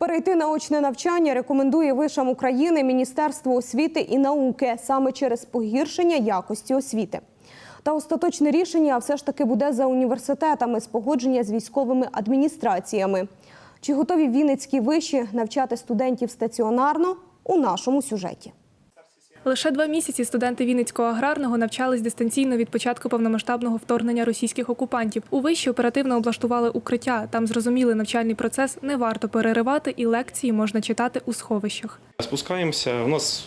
Перейти на очне навчання рекомендує вишам України Міністерство освіти і науки саме через погіршення якості освіти. Та остаточне рішення все ж таки буде за університетами з погодження з військовими адміністраціями. Чи готові вінницькі виші навчати студентів стаціонарно у нашому сюжеті? Лише два місяці студенти Вінницького аграрного навчались дистанційно від початку повномасштабного вторгнення російських окупантів. У виші оперативно облаштували укриття. Там зрозуміли навчальний процес не варто переривати, і лекції можна читати у сховищах. Спускаємося, у нас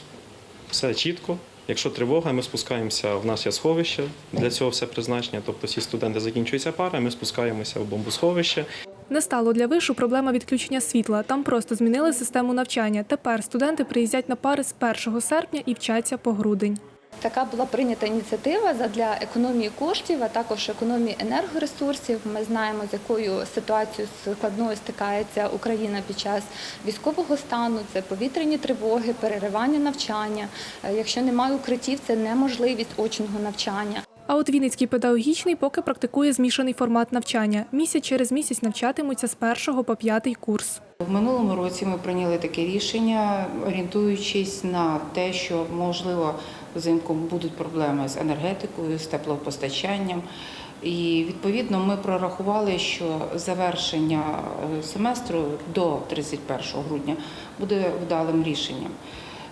все чітко. Якщо тривога, ми спускаємося, в нас є сховище, для цього все призначення. Тобто всі студенти закінчуються пара, ми спускаємося в бомбосховище. Не стало для вишу проблема відключення світла. Там просто змінили систему навчання. Тепер студенти приїздять на пари з 1 серпня і вчаться по грудень. Така була прийнята ініціатива для економії коштів, а також економії енергоресурсів. Ми знаємо, з якою ситуацією складною стикається Україна під час військового стану. Це повітряні тривоги, переривання навчання. Е, Якщо немає укриттів, це неможливість очного навчання. А от Вінницький педагогічний поки практикує змішаний формат навчання. Місяць через місяць навчатимуться з першого по п'ятий курс. В минулому році ми прийняли таке рішення, орієнтуючись на те, що можливо взимку будуть проблеми з енергетикою, з теплопостачанням. І відповідно ми прорахували, що завершення е, семестру до 31 грудня буде вдалим рішенням.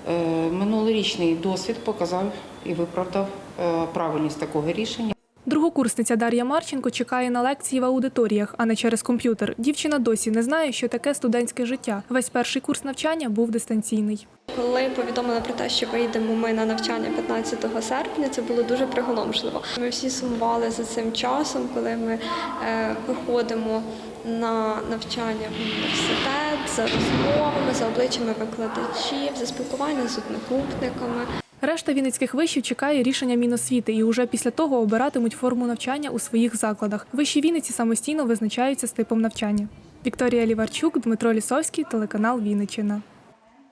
Е, Минулорічний досвід показав і виправдав е, правильність такого рішення. Другокурсниця Дар'я Марченко чекає на лекції в аудиторіях, а не через комп'ютер. Дівчина досі не знає, що таке студентське життя. Весь перший курс навчання був дистанційний. Коли повідомили про те, що виїдемо ми на навчання 15 серпня, це було дуже приголомшливо. Ми всі сумували за цим часом, коли ми е, виходимо на навчання в університет за розмовами, за обличчями викладачів, за спілкування з однокурсниками. Решта вінницьких вишів чекає рішення Міносвіти і уже після того обиратимуть форму навчання у своїх закладах. Вищі Вінниці самостійно визначаються з типом навчання. Вікторія Ліварчук, Дмитро Лісовський, телеканал Вінниччина.